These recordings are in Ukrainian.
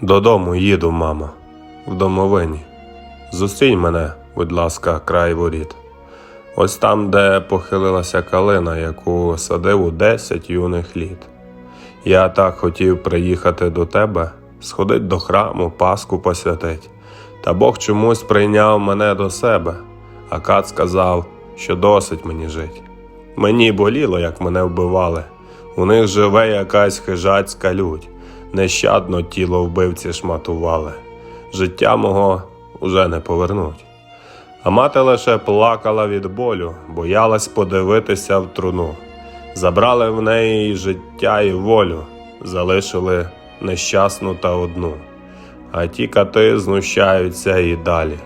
Додому їду, мамо, в домовині. Зустрінь мене, будь ласка, край воріт. Ось там, де похилилася калина, яку садив у десять юних літ. Я так хотів приїхати до тебе, сходить до храму, Пасху посвятить. Та Бог чомусь прийняв мене до себе, а кат сказав, що досить мені жить. Мені боліло, як мене вбивали. У них живе якась хижацька лють, нещадно тіло вбивці шматували. Життя мого уже не повернуть. А мати лише плакала від болю, боялась подивитися в труну. Забрали в неї і життя, і волю, залишили нещасну та одну. А ті кати знущаються і далі,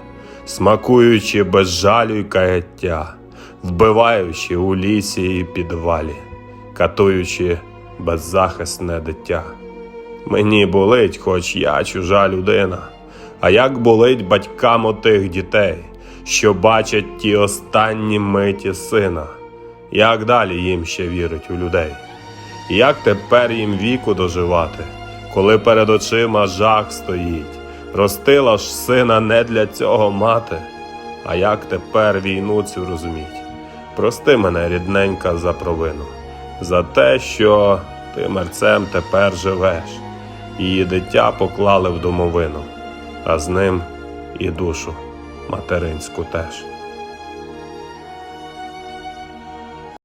смакуючи без жалю й каяття, вбиваючи у лісі і підвалі, катуючи беззахисне дитя. Мені болить, хоч я чужа людина. А як болить батькам отих дітей, що бачать ті останні миті сина, як далі їм ще вірить у людей? Як тепер їм віку доживати, коли перед очима жах стоїть, ростила ж сина не для цього мати, а як тепер війну цю розуміть? Прости мене, рідненька, за провину, за те, що ти мерцем тепер живеш, її дитя поклали в домовину, а з ним і душу материнську теж.